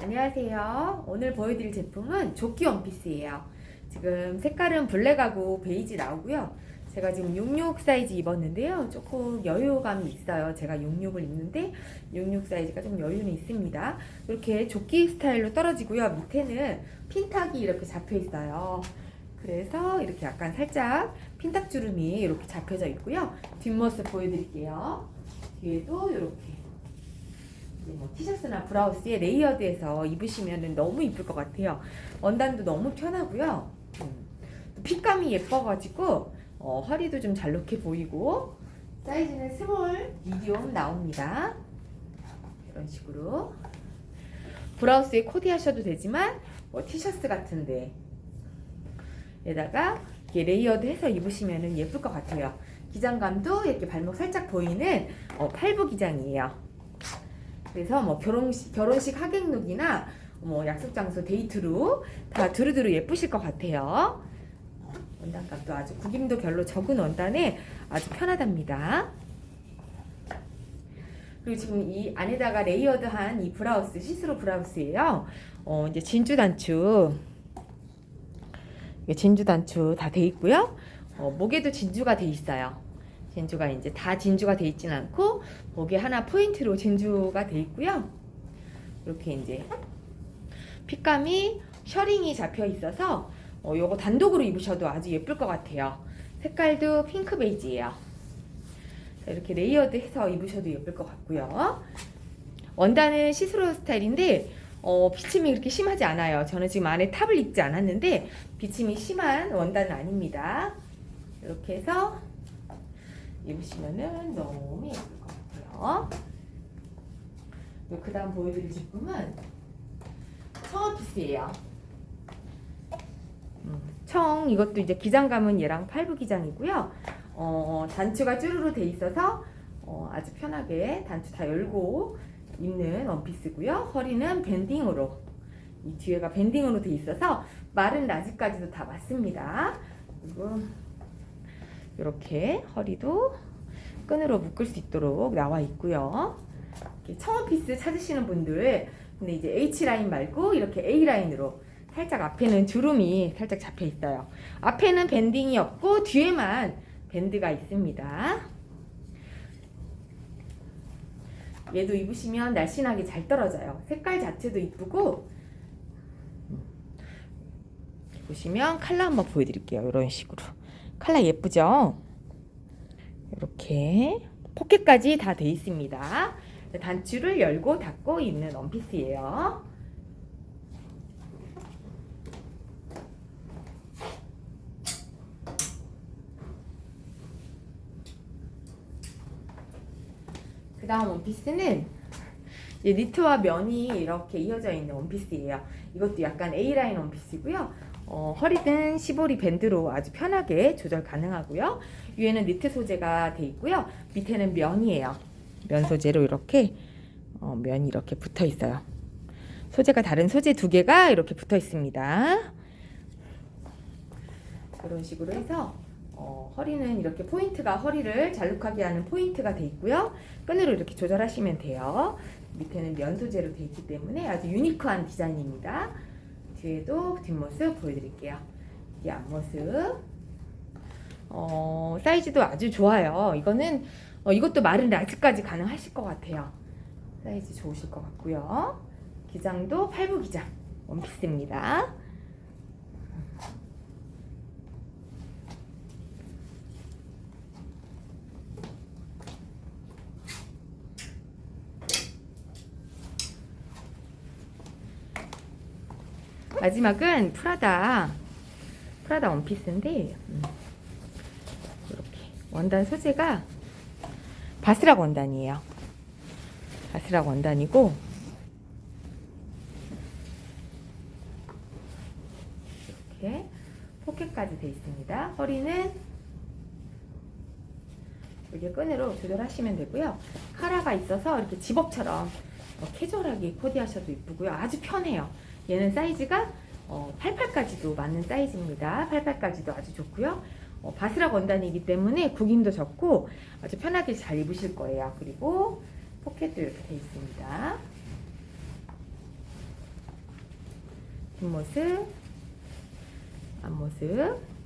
안녕하세요. 오늘 보여드릴 제품은 조끼 원피스예요. 지금 색깔은 블랙하고 베이지 나오고요. 제가 지금 66 사이즈 입었는데요. 조금 여유감이 있어요. 제가 66을 입는데 66 사이즈가 좀 여유는 있습니다. 이렇게 조끼 스타일로 떨어지고요. 밑에는 핀탁이 이렇게 잡혀 있어요. 그래서 이렇게 약간 살짝 핀탁 주름이 이렇게 잡혀져 있고요. 뒷모습 보여드릴게요. 뒤에도 이렇게 뭐 티셔츠나 브라우스에 레이어드해서 입으시면 너무 이쁠 것 같아요. 원단도 너무 편하고요. 음, 또 핏감이 예뻐가지고 어, 허리도 좀 잘록해 보이고 사이즈는 스몰, 미디움 나옵니다. 이런 식으로 브라우스에 코디하셔도 되지만 뭐 티셔츠 같은데 에다가 이렇게 레이어드해서 입으시면 예쁠 것 같아요. 기장감도 이렇게 발목 살짝 보이는 어, 팔부 기장이에요. 그래서 뭐 결혼식, 결혼식 하객룩이나 뭐 약속 장소 데이트룩 다 두루두루 예쁘실 것 같아요. 원단값도 아주 구김도 별로 적은 원단에 아주 편하답니다. 그리고 지금 이 안에다가 레이어드한 이 브라우스 시스루 브라우스예요. 어 이제 진주 단추 진주 단추 다 돼 있고요. 어, 목에도 진주가 돼 있어요. 진주가 이제 다 진주가 돼 있진 않고 목에 하나 포인트로 진주가 돼 있고요. 이렇게 이제 핏감이 셔링이 잡혀 있어서 어, 요거 단독으로 입으셔도 아주 예쁠 것 같아요. 색깔도 핑크 베이지예요. 자, 이렇게 레이어드해서 입으셔도 예쁠 것 같고요. 원단은 시스루 스타일인데 어, 비침이 그렇게 심하지 않아요. 저는 지금 안에 탑을 입지 않았는데 비침이 심한 원단은 아닙니다. 이렇게 해서 입으시면은 너무 예쁠 것 같아요. 그 다음 보여드릴 제품은 청어피스예요. 음, 청 이것도 이제 기장감은 얘랑 팔부 기장이고요. 어, 단추가 쭈루루 돼 있어서 어, 아주 편하게 단추 다 열고 입는 원피스고요. 허리는 밴딩으로 이 뒤에가 밴딩으로 돼 있어서 마른 라지까지도 다 맞습니다. 그리고 이렇게 허리도 끈으로 묶을 수 있도록 나와 있고요. 이렇게 청원 피스 찾으시는 분들 근데 이제 H 라인 말고 이렇게 A 라인으로 살짝 앞에는 주름이 살짝 잡혀 있어요. 앞에는 밴딩이 없고 뒤에만 밴드가 있습니다. 얘도 입으시면 날씬하게 잘 떨어져요. 색깔 자체도 이쁘고 보시면 컬러 한번 보여드릴게요. 이런 식으로 컬러 예쁘죠? 이렇게 포켓까지 다 돼 있습니다. 단추를 열고 닫고 입는 원피스예요. 그 다음 원피스는 니트와 면이 이렇게 이어져 있는 원피스예요. 이것도 약간 A라인 원피스고요. 어, 허리는 시보리 밴드로 아주 편하게 조절 가능하고요. 위에는 니트 소재가 돼 있고요. 밑에는 면이에요. 면 소재로 이렇게 어, 면이 이렇게 붙어 있어요. 소재가 다른 소재 두 개가 이렇게 붙어 있습니다. 그런 식으로 해서 어, 허리는 이렇게 포인트가 허리를 잘록하게 하는 포인트가 돼 있고요. 끈으로 이렇게 조절하시면 돼요. 밑에는 면 소재로 돼 있기 때문에 아주 유니크한 디자인입니다. 뒤에도 뒷모습 보여드릴게요. 이 앞모습. 어, 사이즈도 아주 좋아요. 이거는 어, 이것도 마른 라지까지 가능하실 것 같아요. 사이즈 좋으실 것 같고요. 기장도 팔부 기장 원피스입니다. 마지막은 프라다 프라다 원피스인데 음, 이렇게 원단 소재가 바스락 원단이에요. 바스락 원단이고 이렇게 포켓까지 돼 있습니다. 허리는 이렇게 끈으로 조절하시면 되고요. 카라가 있어서 이렇게 집업처럼 어, 캐주얼하게 코디하셔도 이쁘고요. 아주 편해요. 얘는 사이즈가 어, 88까지도 맞는 사이즈입니다. 88까지도 아주 좋고요. 어, 바스락 원단이기 때문에 구김도 적고 아주 편하게 잘 입으실 거예요. 그리고 포켓도 이렇게 돼 있습니다. 뒷모습, 앞모습.